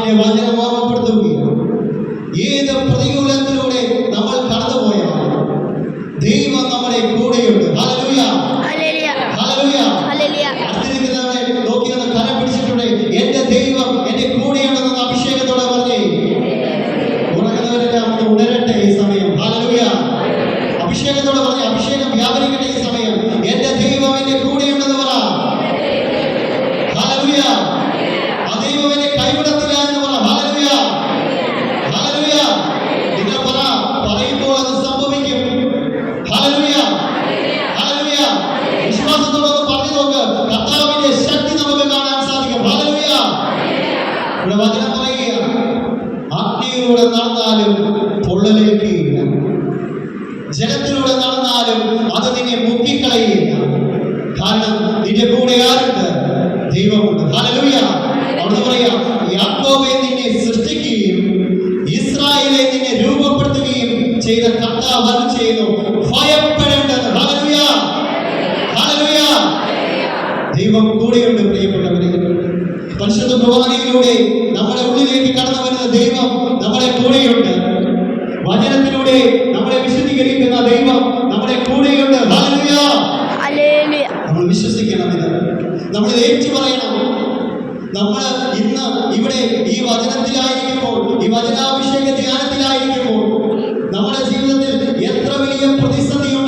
ആത്മാവിനെ വളരെ ഓർമ്മപ്പെടുത്തുകയാണ്. ഏത് പ്രതികൂലത്തിലൂടെ ജലത്തിലൂടെ നടന്നാലും പൊള്ളലേക്കുകയില്ല ജലത്തിലൂടെ നടന്നാലും അത് നിന്നെ മുക്കിക്കളയില്ല. കാരണം നിന്റെ കൂടെ ആരുണ്ട്? നിന്നെ നിന്നെ രൂപപ്പെടുത്തുകയും ചെയ്ത കർത്താവ് ദൈവം കൂടെയുണ്ട് പ്രിയപ്പെട്ടവരെ. പരിശുദ്ധ പ്രവാചകയിലൂടെ നമ്മുടെ ഉള്ളിലേക്ക് കടന്നു വരുന്ന ദൈവം നമ്മളെ കൂടെയുണ്ട്. വചനത്തിലൂടെ നമ്മളെ വിശുദ്ധീകരിക്കുന്ന ദൈവം നമ്മളെ കൂടെയുണ്ട്. നമ്മൾ വിശ്വസിക്കണം ഇത് നമ്മൾ ഏറ്റു പറയണം. നമ്മൾ ഇന്ന് ഇവിടെ ഈ വചനത്തിലായിരിക്കുമ്പോൾ ഈ വചനാഭിഷേക ധ്യാനത്തിലായിരിക്കുമ്പോൾ നമ്മുടെ ജീവിതത്തിൽ എത്ര വലിയ പ്രതിസന്ധിയുണ്ട്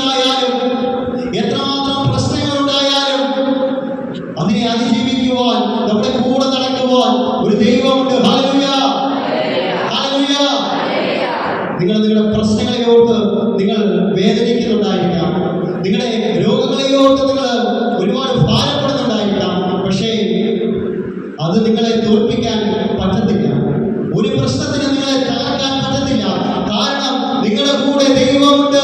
പ്രവർത്തിക്കാൻ പറ്റത്തില്ല. ഒരു പ്രശ്നത്തിന് നിങ്ങളെ തകർക്കാൻ പറ്റത്തില്ല. കാരണം നിങ്ങളുടെ കൂടെ ദൈവമുണ്ട്.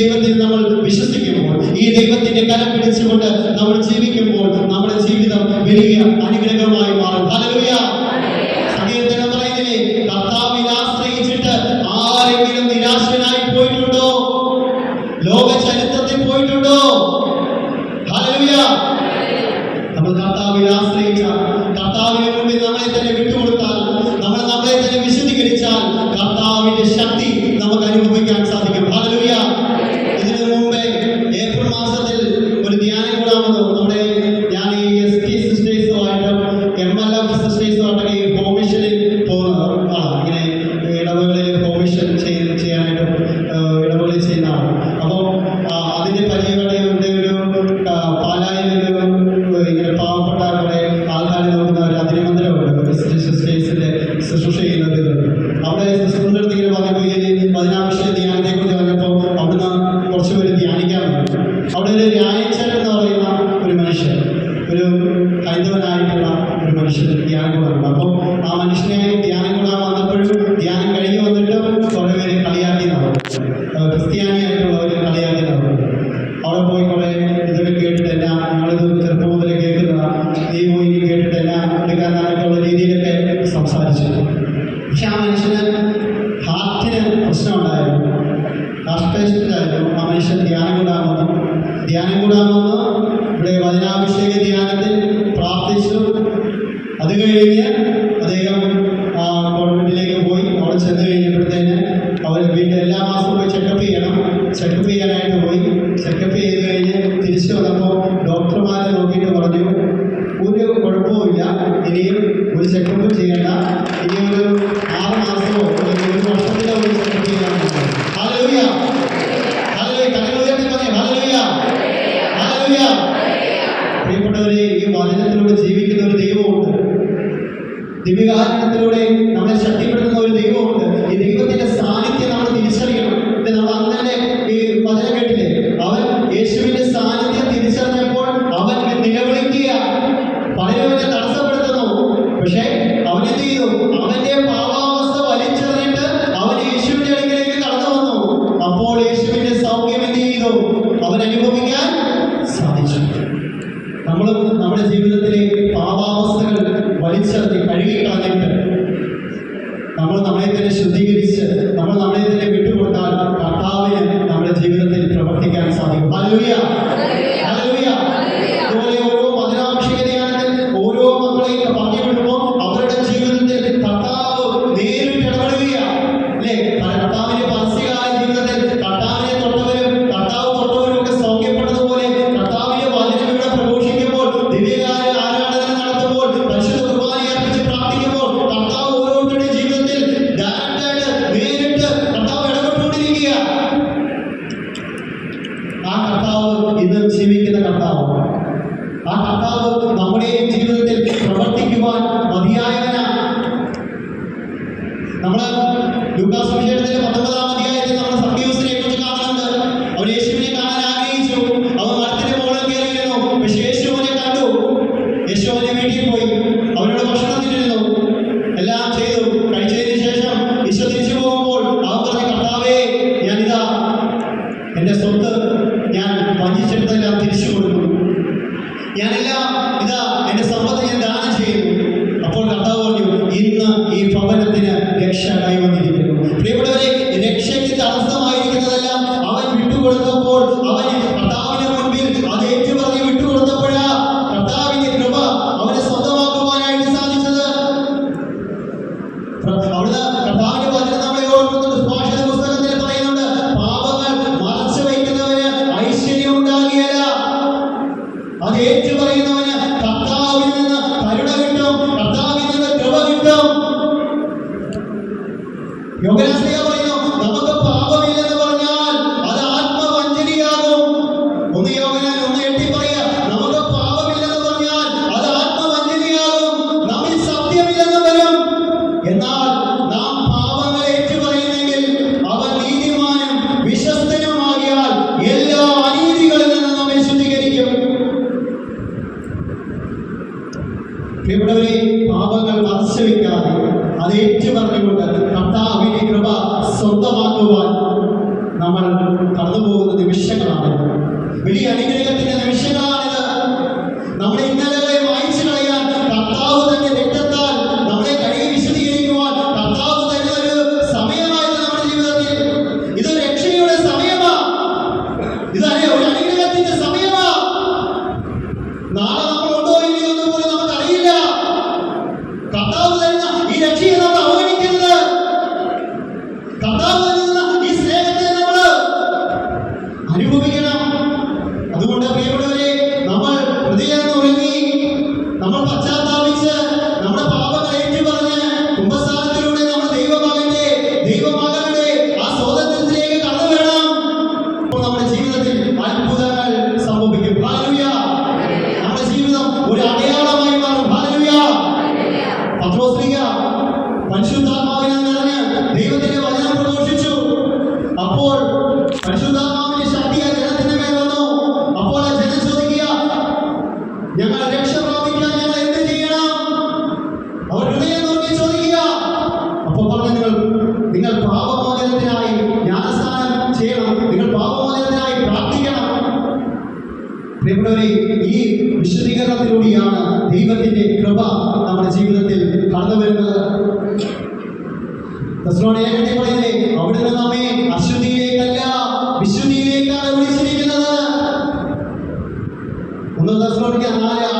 ദൈവത്തിൽ നമ്മൾ വിശ്വസിക്കുമ്പോൾ ഈ ദൈവത്തിന്റെ കരം പിടിച്ചുകൊണ്ട് നമ്മൾ ജീവിക്കുമ്പോൾ നമ്മുടെ ജീവിതം വലിയ അനുഗ്രഹമായി മാറും. ഹലലുയാ Entonces ദിവ്യകാരണത്തിലൂടെ നമ്മളെ ശക്തിപ്പെടുത്തുന്ന ഒരു ദൈവമുണ്ട്. ഈ ദൈവത്തിന്റെ സാന്നിധ്യം നമ്മൾ തിരിച്ചറിയണം നമ്മൾ അങ്ങനെ ഈ വചന കേട്ടില്ലേ? അവൻ യേശുവിന്റെ സാന്നിധ്യം തിരിച്ചറിഞ്ഞപ്പോൾ അവൻ നിലവിളിക്കുക. പലരും തടസ്സപ്പെടുത്തുന്നു. പക്ഷെ അവൻ ചെയ്തു? അവന്റെ പാവാവസ്ഥ വലിച്ചെറിഞ്ഞിട്ട് അവൻ യേശുവിന്റെ അടുക്കിലേക്ക് കടന്നു വന്നു. അപ്പോൾ യേശുവിന്റെ സൗഖ്യം എന്ത് ചെയ്തു? അവൻ അനുഭവിക്കാൻ സാധിച്ചു. നമ്മളും നമ്മുടെ ജീവിതത്തിലെ പാവാവസ്ഥ വലിച്ചെറിഞ്ഞ് കഴുകിക്കളഞ്ഞ Eu ganhei നിങ്ങളുടെ പാപങ്ങൾ വർഷവിക്കാതെ അത് ഏറ്റുപറഞ്ഞുകൊണ്ട് കർത്താവിന്റെ കൃപ സ്വന്തമാക്കുവാൻ നമ്മൾ കടന്നുപോകുന്ന നിമിഷങ്ങളാണ്. വലിയ അനുഗ്രഹത്തിന്റെ നിമിഷങ്ങളാണിത്. നമ്മുടെ ഇന്ന് നമ്മുടെ ജീവിതത്തിൽ കടന്നു വരുന്നത്. പറയുന്നേ അവിടുന്ന് നമ്മെ അശുദ്ധിയിലേക്കല്ല വിശുദ്ധിയിലേക്കാണ് വിളിച്ചിരിക്കുന്നത്. ഒന്ന് നാല്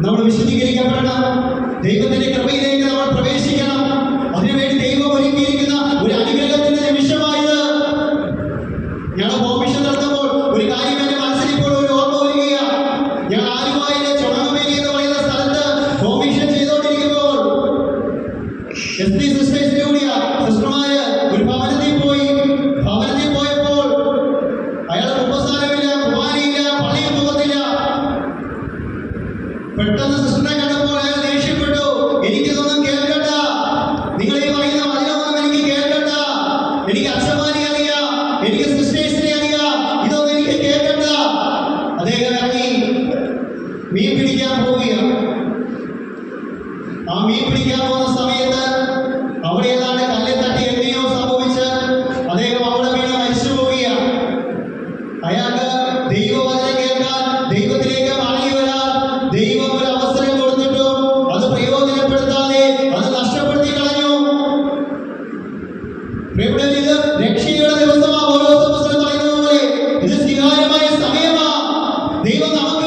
നമ്മൾ വിശദീകരിക്കപ്പെടണം ദൈവത്തിന്റെ കൃപയിലേക്ക് Bíblia não